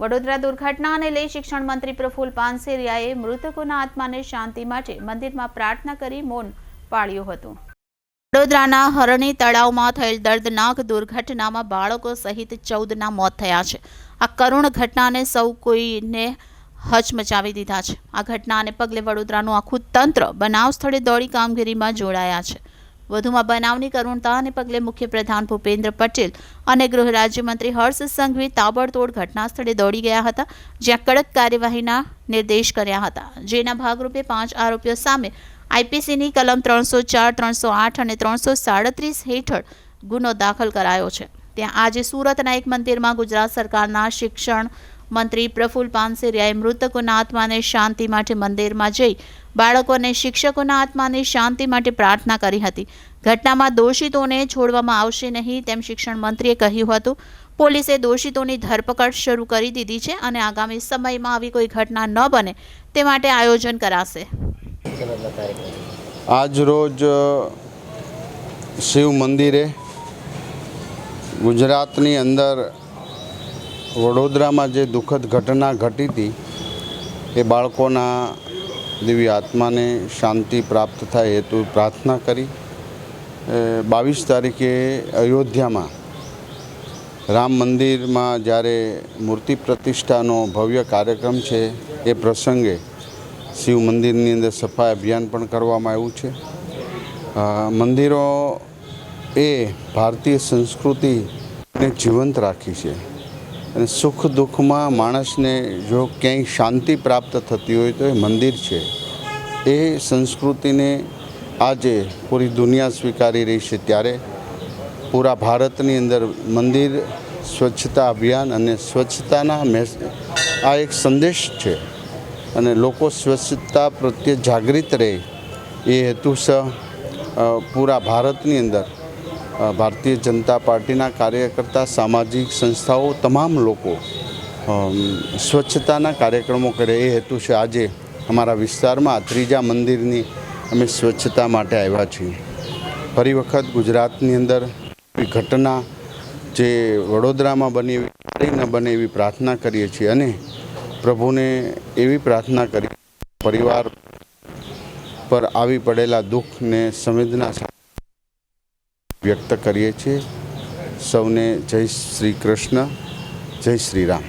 વડોદરા દુર્ઘટનાને લઈ શિક્ષણ મંત્રી પ્રફુલ પાનસેરિયાએ મૃતકોના આત્માને શાંતિ માટે મંદિરમાં પ્રાર્થના કરી મૌન પાળ્યું હતું. વડોદરાના હરણી તળાવમાં થયેલ દર્દનાક દુર્ઘટનામાં બાળકો સહિત ચૌદના મોત થયા છે. આ કરુણ ઘટનાને સૌ કોઈને હચમચાવી દીધા છે. આ ઘટનાને પગલે વડોદરાનું આખું તંત્ર બનાવ સ્થળે દોડી કામગીરીમાં જોડાયા છે. વધુમાં બનાવની કરુણતાને પગલે મુખ્યપ્રધાન ભૂપેન્દ્ર પટેલ અને ગૃહ રાજ્યમંત્રી હર્ષ સંઘવી તાબડતોડ ઘટના સ્થળે દોડી ગયા હતા, જ્યાં કડક કાર્યવાહીના નિર્દેશ કર્યા હતા. જેના ભાગરૂપે પાંચ આરોપીઓ સામે આઈપીસીની કલમ ત્રણસો ચાર, ત્રણસો આઠ અને ત્રણસો સાડત્રીસ હેઠળ ગુનો દાખલ કરાયો છે. ત્યાં આજે સુરતના એક મંદિરમાં ગુજરાત સરકારના શિક્ષણ મંત્રી પ્રફુલ પાનસેરિયાએ મૃતકોના આત્માને શાંતિ માટે મંદિરમાં જઈ બાળકો અને શિક્ષકોના આત્માની શાંતિ માટે પ્રાર્થના કરી હતી. ઘટનામાં દોષિતોને છોડવામાં આવશે નહીં તેમ શિક્ષણ મંત્રીએ કહ્યું હતું. પોલીસે દોષિતોની ધરપકડ શરૂ કરી દીધી છે અને આગામી સમયમાં આવી કોઈ ઘટના ન બને તે માટે આયોજન કરાશે. આજ શિવ મંદિરે ગુજરાતની અંદર વડોદરામાં જે દુઃખદ ઘટના ઘટી હતી, એ બાળકોના દિવ્ય આત્માને શાંતિ પ્રાપ્ત થાય હેતુ પ્રાર્થના કરી. બાવીસ તારીખે અયોધ્યામાં રામ મંદિરમાં જ્યારે મૂર્તિ પ્રતિષ્ઠાનો ભવ્ય કાર્યક્રમ છે, એ પ્રસંગે શિવ મંદિરની અંદર સફાઈ અભિયાન પણ કરવામાં આવ્યું છે. મંદિરો એ ભારતીય સંસ્કૃતિને જીવંત રાખી છે. અને સુખ દુઃખમાં માણસને જો ક્યાંય શાંતિ પ્રાપ્ત થતી હોય તો એ મંદિર છે. એ સંસ્કૃતિને આજે પૂરી દુનિયા સ્વીકારી રહી છે ત્યારે પૂરા ભારતની અંદર મંદિર, સ્વચ્છતા અભિયાન અને સ્વચ્છતાના મેસ, આ એક સંદેશ છે. અને લોકો સ્વચ્છતા પ્રત્યે જાગૃત રહે. એ હેતુસર પૂરા ભારતની અંદર ભારતીય જનતા પાર્ટીના કાર્યકર્તા, સામાજિક સંસ્થાઓ, તમામ લોકો સ્વચ્છતાના કાર્યક્રમો કરે. એ હેતુ છે આજે અમારા વિસ્તારમાં ત્રીજા મંદિરની અમે સ્વચ્છતા માટે આવ્યા છીએ. ફરી વખત ગુજરાતની અંદર ઘટના જે વડોદરામાં બની એવી ન બને એવી પ્રાર્થના કરીએ છીએ અને પ્રભુને એવી પ્રાર્થના કરી પરિવાર પર આવી પડેલા દુઃખને સંવેદના સાથે વ્યક્ત કરીએ છીએ. સૌને જય શ્રી કૃષ્ણ જય શ્રી રામ.